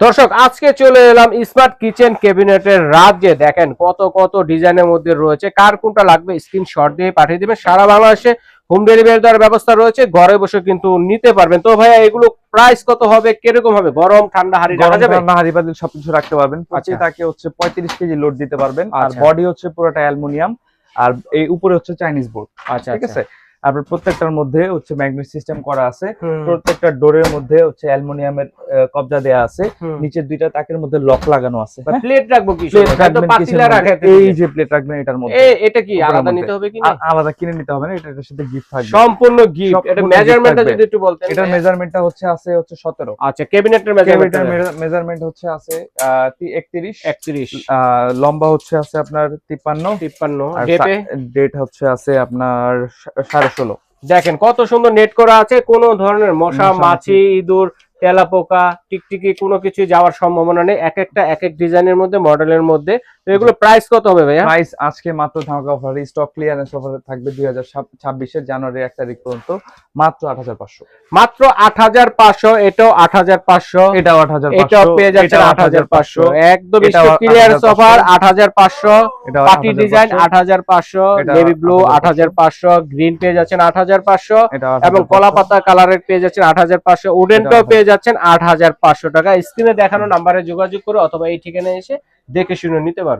দর্শক আজকে চলে এলাম স্মার্ট কিচেন ক্যাবিনেটের রাজ্যে। দেখেন কত কত ডিজাইনের মধ্যে রয়েছে। কার কোনটা লাগবে স্ক্রিনশট দিয়ে পাঠিয়ে দিবেন। সারা বাংলাদেশে হোম ডেলিভারি দেওয়ার ব্যবস্থা রয়েছে। ঘরে বসে কিন্তু নিতে পারবেন। তো ভাইয়া এগুলো প্রাইস কত হবে? কীরকম হবে? গরম ঠান্ডা হাড়ি রাখা যাবে? ঠান্ডা হাড়ি পাতিল সবকিছু রাখতে পারবেন। আচ্ছা। তাকে হচ্ছে পঁয়ত্রিশ কেজি লোড দিতে পারবেন। আর আচ্ছা। বডি হচ্ছে পুরোটা অ্যালুমিনিয়াম। আর এই উপরে হচ্ছে চাইনিজ বোর্ড আচ্ছা ঠিক আছে? আপনার প্রত্যেকটার মধ্যে হচ্ছে ম্যাগনেট সিস্টেম করা আছে। প্রত্যেকটা ডোরের মধ্যে হচ্ছে অ্যালুমিনিয়ামের কবজা দেয়া আছে। নিচের দুইটা তাকের মধ্যে লক লাগানো আছে হ্যাঁ? প্লেট রাখব কি এই যে প্লেট রাখবেন এটার মধ্যে। এ এটা কি? আলাদা নিতে হবে কি আলাদা কিনে নিতে হবে না এটা এটার সাথে গিফট থাকবে। সম্পূর্ণ গিফট এটা মেজারমেন্টটা যদি একটু বলতেন এটার মেজারমেন্টটা হচ্ছে আছে হচ্ছে সতেরো। আচ্ছা ক্যাবিনেটের মেজারমেন্ট মেজারমেন্ট হচ্ছে আছে একত্রিশ। 31 লম্বা হচ্ছে আছে আপনার তিপ্পান্ন। 53 আর ডেট হচ্ছে আছে আপনার ষোলো দেখেন কত সুন্দর নেট করা আছে কোনো ধরনের মশা মাছি ইঁদুর তেলাপোকা টিকটিকি কোনো কিছু যাওয়ার সম্ভাবনা নেই। এক একটা এক এক ডিজাইনের মধ্যে মডেলের মধ্যে এগুলো প্রাইস কত হবে ভাইয়া প্রাইস আজকে মাত্র ধামাকা অফার স্টক ক্লিয়ারেন্স অফার থাকবে দুই হাজার ছাব্বিশের জানুয়ারি এক তারিখ পর্যন্ত মাত্র আট হাজার পাঁচশো মাত্র আট হাজার পাঁচশো এটাও আট হাজার পাঁচশো এটাও আট হাজার এটাও পেয়ে যাচ্ছে আট হাজার পাঁচশো একদম এটাও ক্লিয়ারেন্স অফার আট হাজার পাঁচশো এটাও পার্টি ডিজাইন আট হাজার পাঁচশো এটা নেভি ব্লু আট 8,500 হাজার পাঁচশো গ্রিন পেয়ে যাচ্ছেন আট হাজার পাঁচশো এটা এবং কলা পাতা কালারের পেয়ে যাচ্ছেন আট হাজার পাঁচশো উডেনটাও এটা পেয়ে যাচ্ছেন আট হাজার পাঁচশো টাকা স্ক্রিনে দেখানো নাম্বারে যোগাযোগ করে অথবা এই ঠিকানায় এসে দেখে শুনে নিতে পারবেন